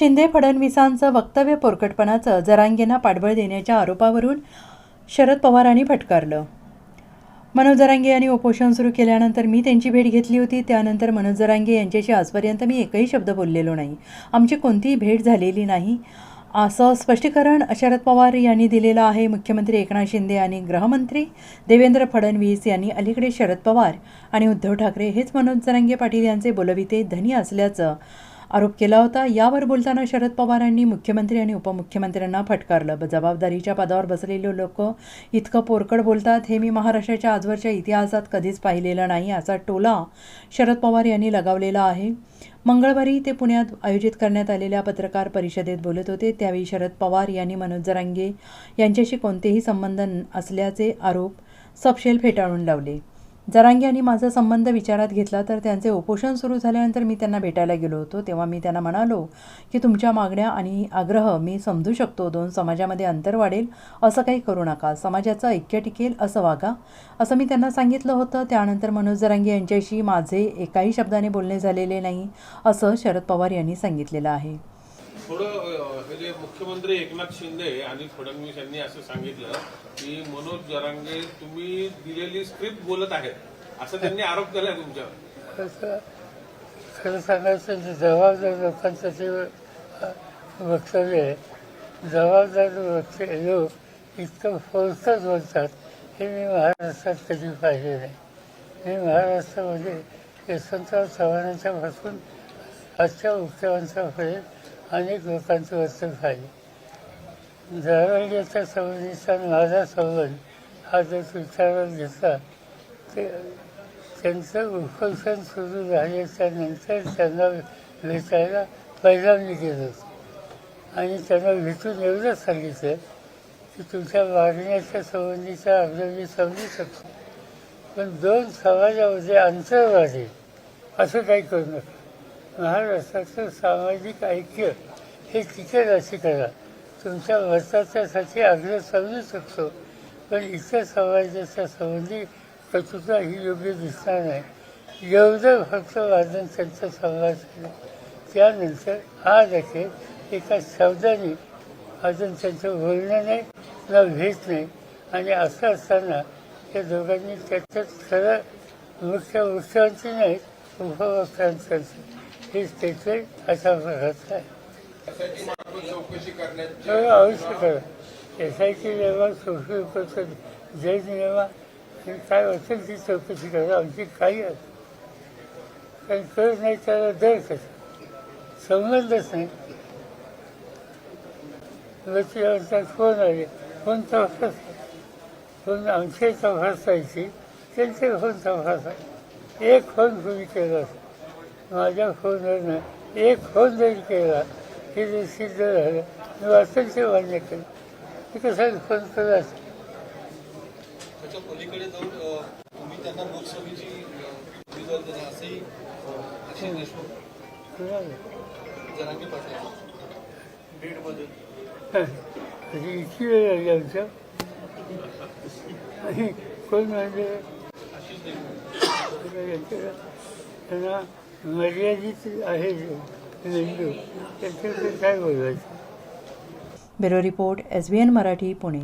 शिंदे फडणवीसांचं वक्तव्य पोरकटपणाचं जरांगेंना पाठबळ देण्याच्या आरोपावरून शरद पवारांनी फटकारलं. मनोज जरांगे यांनी उपोषण सुरू केल्यानंतर मी त्यांची भेट घेतली होती. त्यानंतर मनोज जरांगे यांच्याशी आजपर्यंत मी एकही शब्द बोललेलो नाही. आमची कोणतीही भेट झालेली नाही. असं स्पष्टीकरण शरद पवार यांनी दिलेलं आहे. मुख्यमंत्री एकनाथ शिंदे आणि गृहमंत्री देवेंद्र फडणवीस यांनी. अलीकडे शरद पवार आणि उद्धव ठाकरे हेच मनोज जरांगे पाटील यांचे बोलविते धनी असल्याचं आरोप केला होता. यावर बोलताना शरद पवारांनी मुख्यमंत्री आणि उपमुख्यमंत्र्यांना फटकारलं. जबाबदारीच्या पदावर बसलेले लोक इतकं पोरकड बोलतात हे मी महाराष्ट्राच्या आजवरच्या इतिहासात कधीच पाहिलेलं नाही असा टोला शरद पवार यांनी लगावलेला आहे. मंगळवारी ते पुण्यात आयोजित करण्यात आलेल्या पत्रकार परिषदेत बोलत होते. त्यावेळी शरद पवार यांनी मनोज जरांगे यांच्याशी कोणतेही संबंध न- असल्याचे आरोप सपशेल फेटाळून लावले. जरांगी यांनी माझा संबंध विचारात घेतला तर त्यांचे उपोषण सुरू झाल्यानंतर मी त्यांना भेटायला गेलो होतो. तेव्हा मी त्यांना म्हणालो की तुमच्या मागण्या आणि आग्रह मी समजू शकतो. दोन समाजामध्ये अंतर वाढेल. असं काही करू नका. समाजाचं ऐक्य टिकेल. असं वागा. असं मी त्यांना सांगितलं होतं. त्यानंतर मनोज जरांगी यांच्याशी माझे एकाही शब्दाने बोलणे झालेले नाही असं शरद पवार यांनी सांगितलेलं आहे. थोडं हे जे मुख्यमंत्री एकनाथ शिंदे आणि फडणवीस यांनी असं सांगितलं की मनोज जरांगे तुम्ही दिलेली स्क्रिप्ट बोलत आहेत. असं त्यांनी आरोप केलाय तुमच्यावर. खरं सांगायचं जबाबदार लोकांचं ते वक्तव्य आहे जबाबदार वक्तव्य लोक इतकं फोर्सच बोलतात हे मी महाराष्ट्रात कधी पाहिले नाही. मी महाराष्ट्रामध्ये यशवंतराव चव्हाणांच्या पासून आजच्या पर्यंत अनेक लोकांचं वक्तव्य पाहिले जरांगेच्या सवलीचा माझा संबंध हा जर विचारात घेतला ते त्यांचं उपोषण सुरू झाल्याच्यानंतर त्यांना भेटायला पहिला मी गेलो होतो. आणि त्यांना भेटून एवढंच सांगितलं की तुमच्या वागण्याच्या संबंधीचा अर्ज मी समजू शकतो. पण दोन समाजामध्ये अंतर वाढेल असं काही करू नका. महाराष्ट्राचं सामाजिक ऐक्य हे टिकेल असे करा तुमच्या मताच्यासाठी आग्रह समजू शकतो पण इतर समाजाच्या संबंधी कटुता ही योग्य दिसणार नाही. एवढं फक्त वादन त्यांचा संवाद झाला. त्यानंतर आज अखेर एका शब्दाने अजून त्यांचं बोलणं नाही ना भेट नाही. आणि असं असताना त्या दोघांनी त्याच्यात खरं मुख्य मुख्यमंत्री नाही उपभोक्त्यांचं हे स्टेटमेंट अशा प्रकारचं आहे. हो, अवश्य करा एस आय टी नियमा सुप्रीम कोर्टचा जज आणि काय असेल ती चौकशी करा. आमची काही असं कारण कळत नाही त्याला दर कसा संबंधच नाही. वरती फोन आले फोन तपास फोन आमचे तपासायची? त्यांचे फोन तपासा? एक फोन तुम्ही केला असेल. माझ्या फोनवरनं एक फोन जरी केला हे जर सिद्ध झालं मी वाचन ते मान्य केलं. ते कसं फोन बीडमध्ये अशी इतकी वेळ लागली आमच्या. आणि कोण म्हणजे? त्यांना मर्यादित आहे मेंदू त्याच्याकडे काय बोलायचं? Bureau report S B N Marathi Pune.